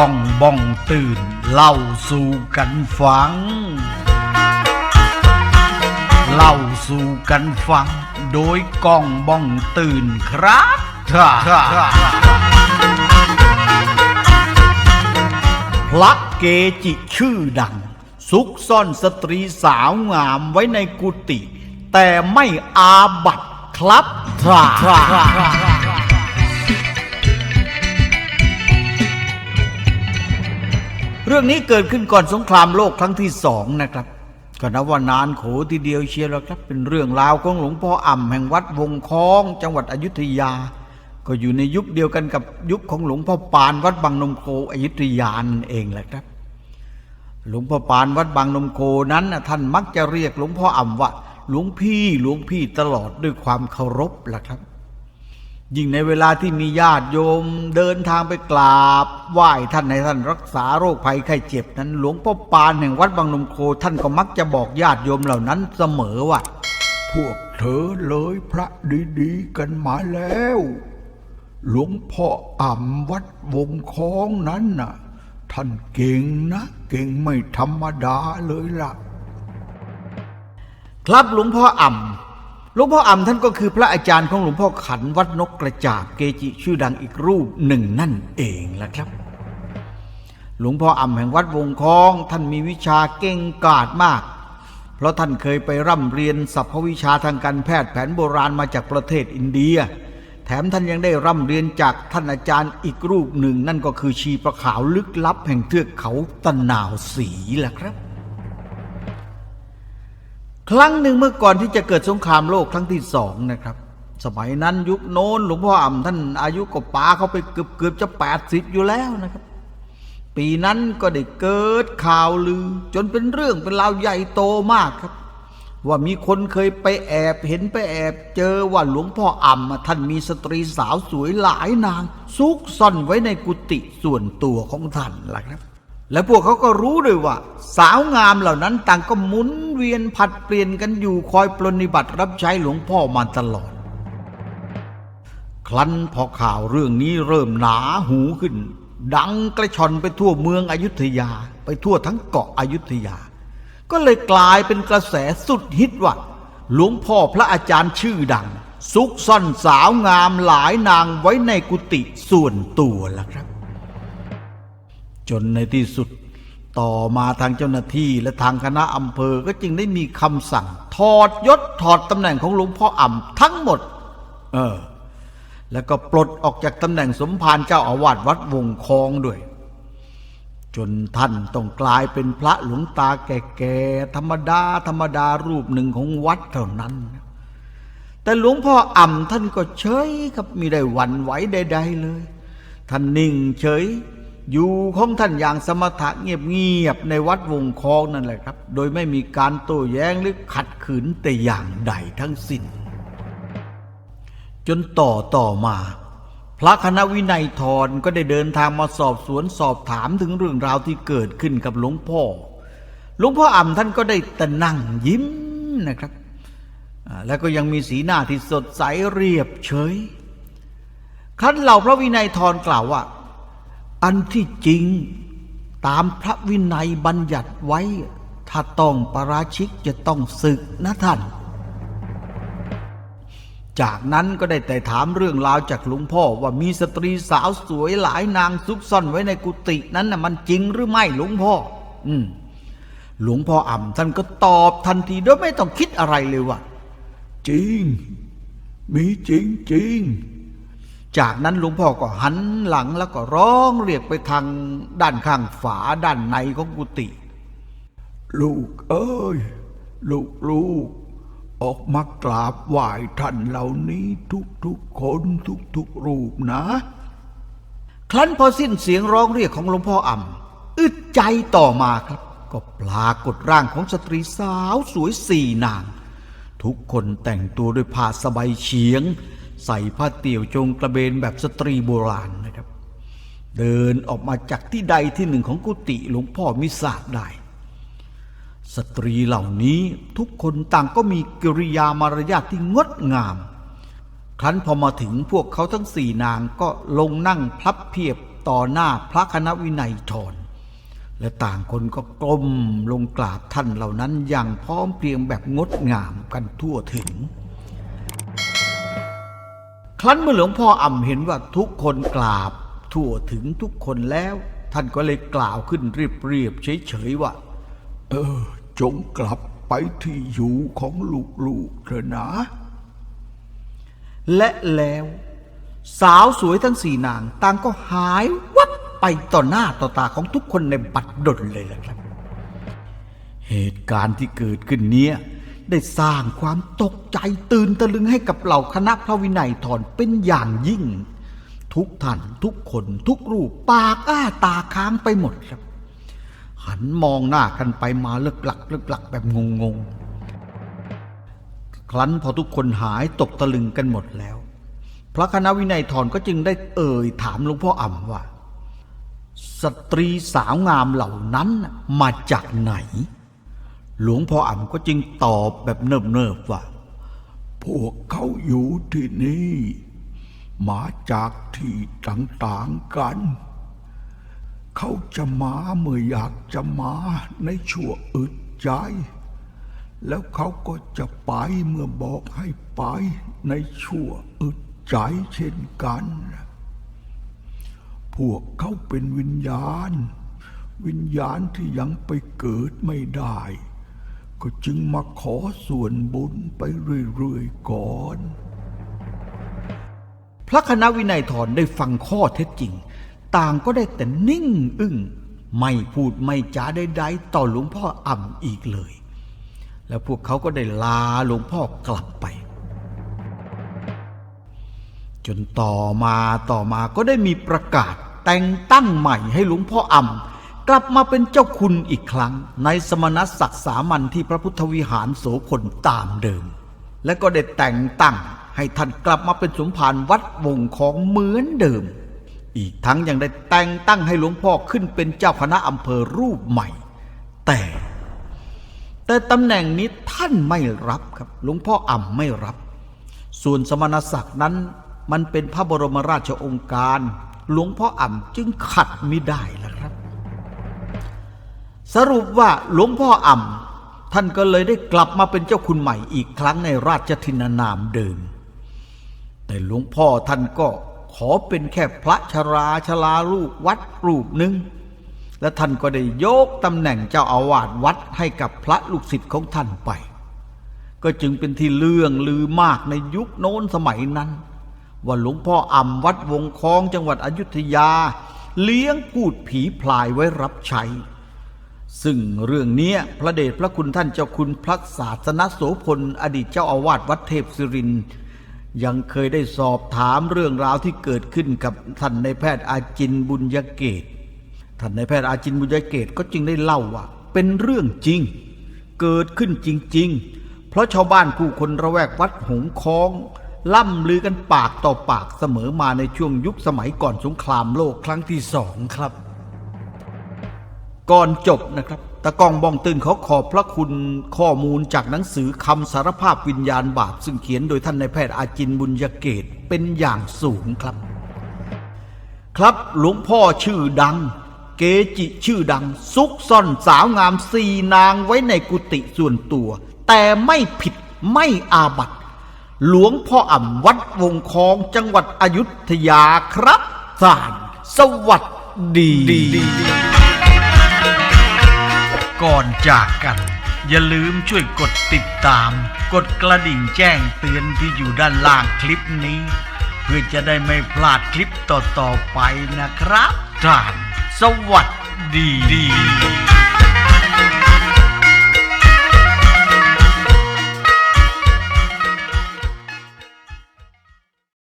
ก้องบ้องตื่น เล่าสู่กันฟัง เล่าสู่กันฟัง โดยก้องบ้องตื่นครับพระเกจิชื่อดัง ซุกซ่อนสตรีสาวงามไว้ในกุฏิแต่ไม่อาบัตครับทรา เรื่องนี้เกิดขึ้นก่อนสงครามโลกครั้งที่สองนะครับก็นับว่านานโขทีเดียวเชียวแล้วครับ เป็นเรื่องราวของหลวงพ่ออ่ำแห่งวัดวงคล้อง จังหวัดอยุธยา ก็อยู่ในยุคเดียวกันกับยุคของหลวงพ่อปานวัดบางนมโคอยุธยานั่นเองแหละครับ หลวงพ่อปานวัดบางนมโคนั้นท่านมักจะเรียกหลวงพ่ออ่ำว่าหลวงพี่หลวงพี่ตลอดด้วยความเคารพแหละครับ ยิ่งในเวลาที่มีญาติโยมเดินทางไปกราบไหว้ท่านในท่านรักษาโรคภัยไข้เจ็บนั้น หลวงพ่อปานแห่งวัดบางนมโคท่านก็มักจะบอกญาติโยมเหล่านั้นเสมอว่า พวกเธอเลยพระดีๆกันมาแล้ว หลวงพ่ออ่ำวัดวงคลองนั้นน่ะ ท่านเก่งนะเก่งไม่ธรรมดาเลยล่ะ ครับหลวงพ่ออ่ำ หลวงพ่ออ่ำท่านก็คือพระอาจารย์ของหลวงพ่อขันวัดนกกระจาบเกจิชื่อดังอีกรูปหนึ่งนั่นเองล่ะครับ หลวงพ่ออ่ำแห่งวัดวงคองท่านมีวิชาเก่งกาจมาก เพราะท่านเคยไปร่ำเรียนสรรพวิชาทางการแพทย์แผนโบราณมาจากประเทศอินเดีย แถมท่านยังได้ร่ำเรียนจากท่านอาจารย์อีกรูปหนึ่ง นั่นก็คือชีประขาวลึกลับแห่งเทือกเขาตะนาวสีล่ะครับ ครั้งหนึ่งเมื่อก่อนที่จะเกิดสงครามโลกครั้งที่สองนะครับ สมัยนั้นยุคโน้นหลวงพ่ออ่ำท่านอายุก็ป้าเขาไปเกือบเกือบจะแปดสิบอยู่แล้วนะครับ ปีนั้นก็ได้เกิดข่าวลือ จนเป็นเรื่องเป็นราวใหญ่โตมากครับ ว่ามีคนเคยไปแอบเห็นไปแอบเจอว่าหลวงพ่ออ่ำท่านมีสตรีสาวสวยหลายนางซุกซ่อนไว้ในกุฏิส่วนตัวของท่านล่ะครับ และพวกเขาก็รู้ด้วยว่า สาวงามเหล่านั้นต่างก็หมุนเวียนผัดเปลี่ยนกันอยู่คอยปรนนิบัติรับใช้หลวงพ่อมาตลอด ครั้นพอข่าวเรื่องนี้เริ่มหนาหูขึ้น ดังกระชอนไปทั่วเมืองอยุธยา ไปทั่วทั้งเกาะอยุธยา ก็เลยกลายเป็นกระแสสุดฮิตว่าหลวงพ่อพระอาจารย์ชื่อดัง ซุกซ่อนสาวงามหลายนางไว้ในกุฏิส่วนตัวล่ะครับ จนในที่สุด ต่อมาทางเจ้าหน้าที่และทางคณะอำเภอก็จึงได้มีคำสั่ง ถอดยศถอดตำแหน่งของหลวงพ่ออ่ำทั้งหมด เออ แล้วก็ปลดออกจากตำแหน่งสมภารเจ้าอาวาสวัดวงคองด้วย จนท่านต้องกลายเป็นพระหลวงตาแก่ๆธรรมดาธรรมดารูปหนึ่งของวัดเท่านั้นแต่หลวงพ่ออ่ำท่านก็เฉยครับมีได้หวั่นไหวใด ๆ เลย ท่านนิ่งเฉย อยู่ของท่านอย่างสมถะเงียบๆในวัดวงคองนั่นแหละครับ โดยไม่มีการโต้แย้งหรือขัดขืนแต่อย่างใดทั้งสิ้น จนต่อต่อมา พระคณะวินัยทรก็ได้เดินทางมาสอบสวนสอบถามถึงเรื่องราวที่เกิดขึ้นกับหลวงพ่อ หลวงพ่ออ่ำท่านก็ได้แต่นั่งยิ้มนะครับ แล้วก็ยังมีสีหน้าที่สดใสเรียบเฉยขั้นเหล่าพระวินัยทรกล่าวว่า อันที่จริงตามพระวินัยบัญญัติไว้ ถ้าต้องประราชิกจะต้องศึกนะท่าน จากนั้นก็ได้แต่ถามเรื่องราวจากหลวงพ่อว่ามีสตรีสาวสวยหลายนางซุกซ่อนไว้ในกุฏินั้นน่ะมันจริงหรือไม่หลวงพ่อ อืมหลวงพ่ออ่ำท่านก็ตอบทันทีโดยไม่ต้องคิดอะไรเลยว่า จริง มีจริงจริง จากนั้นหลวงพ่อก็หันหลังแล้วก็ร้องเรียกไปทางด้านข้างฝาด้านในของกุฏิลูกเอ้ย ลูกลูกออกมากราบไหว้ท่านเหล่านี้ทุกทุกๆคนทุกทุกๆรูปนะ ครั้นพอสิ้นเสียงร้องเรียกของหลวงพ่ออ่ำอึดใจต่อมาครับ ก็ปรากฏร่างของสตรีสาวสวยสี่นาง ทุกคนแต่งตัวด้วยผ้าสบายเฉียง ใส่ผ้าเตี่ยวจงกระเบนแบบสตรีโบราณนะครับ เดินออกมาจากที่ใดที่หนึ่งของกุฏิหลวงพ่อมิทราบได้ สตรีเหล่านี้ทุกคนต่างก็มีกิริยามารยาทที่งดงาม ครั้นพอมาถึงพวกเขาทั้งสี่นางก็ลงนั่งพลับเพียบต่อหน้าพระคณะวินัยทรและต่างคนก็กลมลงกราบท่านเหล่านั้นอย่างพร้อมเพรียงแบบงดงามกันทั่วถึง ครั้นเมื่อหลวงพ่ออ่ำเห็นว่าทุกคนกราบ ทั่วถึงทุกคนแล้ว ท่านก็เลยกล่าวขึ้นเรียบๆเฉยๆว่า เออ จงกลับไปที่อยู่ของลูกๆเถอะนะ และแล้ว สาวสวยทั้งสี่นางต่างก็หายวับไปต่อหน้าต่อตาของทุกคนในบัดดลเลยล่ะครับ เหตุการณ์ที่เกิดขึ้นเนี้ย ได้สร้างความตกใจตื่นตะลึงให้กับเหล่าคณะพระวินัยทรเป็นอย่างยิ่ง ทุกท่านทุกคนทุกรูปปากอ้าตาค้างไปหมดครับ หันมองหน้ากันไปมาเลิกหลักเลิกหลักแบบงงๆ ครั้นพอทุกคนหายตกตะลึงกันหมดแล้ว พระคณะวินัยทรก็จึงได้เอ่ยถามหลวงพ่ออ่ำว่า สตรีสาวงามเหล่านั้นมาจากไหน หลวงพ่ออ่ำก็จึงตอบแบบเนิบๆว่า พวกเขาอยู่ที่นี่ มาจากที่ต่างๆกัน เขาจะมาเมื่ออยากจะมาในชั่วอึดใจ แล้วเขาก็จะไปเมื่อบอกให้ไปในชั่วอึดใจเช่นกัน พวกเขาเป็นวิญญาณ วิญญาณที่ยังไปเกิดไม่ได้ ก็จึงมาขอส่วนบุญไปเรื่อยๆก่อน พระคณะวินัยทรได้ฟังข้อเท็จจริง ต่างก็ได้แต่นิ่งอึ้งไม่พูดไม่จาใดๆต่อหลวงพ่ออ่ำอีกเลย แล้วพวกเขาก็ได้ลาหลวงพ่อกลับไป จนต่อมาต่อมาก็ได้มีประกาศแต่งตั้งใหม่ให้หลวงพ่ออ่ำ กลับมาเป็นเจ้าคุณอีกครั้ง ในสมณศักดิ์สามัญที่พระพุทธวิหารโสพลตามเดิม และก็ได้แต่งตั้งให้ท่านกลับมาเป็นสมภารวัดวงของเหมือนเดิม อีกทั้งยังได้แต่งตั้งให้หลวงพ่อขึ้นเป็นเจ้าคณะอำเภอรูปใหม่ แต่ แต่ตำแหน่งนี้ท่านไม่รับครับ หลวงพ่ออ่ำไม่รับ ส่วนสมณศักดิ์นั้นมันเป็นพระบรมราชโองการ หลวงพ่ออ่ำจึงขัดไม่ได้แล้วครับ สรุปว่าหลวงพ่ออ่ำท่านก็เลยได้กลับมาเป็นเจ้าคุณใหม่อีกครั้งในราชทินานามเดิม แต่หลวงพ่อท่านก็ขอเป็นแค่พระชราชลาลูกวัดรูปหนึ่งและท่านก็ได้ยกตำแหน่งเจ้าอาวาสวัดให้กับพระลูกศิษย์ของท่านไป ก็จึงเป็นที่เลื่องลือมากในยุคโน้นสมัยนั้น ว่าหลวงพ่ออ่ำวัดวงคองจังหวัดอยุธยา เลี้ยงพูดผีพลายไว้รับใช้ ซึ่งเรื่องนี้พระเดชพระคุณท่านเจ้าคุณพระศาสนโสพลอดีตเจ้าอาวาสวัดเทพศิรินยังเคยได้สอบถามเรื่องราวที่เกิดขึ้นกับท่านในแพทย์อาจินบุญยเกตท่านในแพทย์อาจินบุญยเกตก็จึงได้เล่าว่า เป็นเรื่องจริง เกิดขึ้นจริง ๆ เพราะชาวบ้านผู้คนระแวกวัดหงคอง ล่ำลือกันปากต่อปากเสมอมาในช่วงยุคสมัยก่อนสงครามโลกครั้งที่สองครับ ก่อนจบนะครับตะกองบองตื่นเขาขอบพระคุณข้อมูลจากหนังสือคำสารภาพวิญญาณบาป ซึ่งเขียนโดยท่านนายแพทย์อาจินบุญยเกตเป็นอย่างสูงครับ ครับหลวงพ่อชื่อดัง เกจิชื่อดัง ซุกซ่อนสาวงามสี่นางไว้ในกุฏิส่วนตัว แต่ไม่ผิดไม่อาบัตหลวงพ่ออ่ำวัดวงคองจังหวัดอยุธยาครับสารสวัสดี ก่อนจากกัน อย่าลืมช่วยกดติดตาม กดกระดิ่งแจ้งเตือนที่อยู่ด้านล่างคลิปนี้ เพื่อจะได้ไม่พลาดคลิปต่อๆไปนะครับท่านสวัสดี